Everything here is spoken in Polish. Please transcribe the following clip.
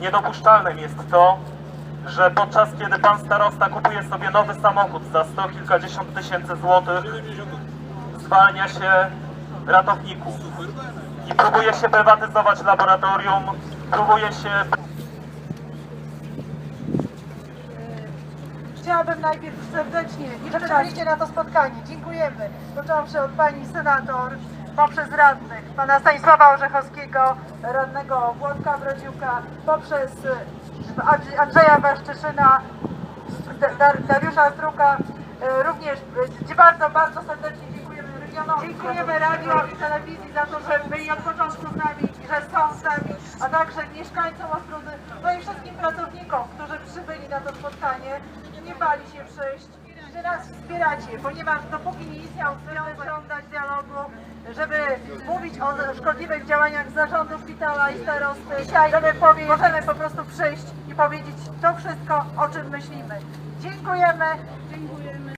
Niedopuszczalnym jest to, że podczas kiedy pan starosta kupuje sobie nowy samochód za sto kilkadziesiąt tysięcy złotych, zwalnia się ratowników i próbuje się prywatyzować laboratorium, próbuje się Chciałabym najpierw serdecznie, że przybyliście na to spotkanie. Dziękujemy. Począwszy od pani senator, poprzez radnych, pana Stanisława Orzechowskiego, radnego Włodka Brodziuka, poprzez Andrze- Andrzeja Waszczyszyna, Da- Dar- Dariusza Struka, e, również e, bardzo, bardzo serdecznie dziękujemy regionowi. Dziękujemy radio i telewizji za to, że byli od początku z nami że są z nami, a także mieszkańcom Ostródy, no i wszystkim pracownikom, którzy przybyli na to spotkanie, nie bali się przyjść, że nas wspieracie, ponieważ dopóki nie istniał związek mówić o szkodliwych działaniach zarządu szpitala i starosty, dzisiaj powiedzieć, możemy po prostu przyjść i powiedzieć to wszystko, o czym myślimy. Dziękujemy. Dziękujemy.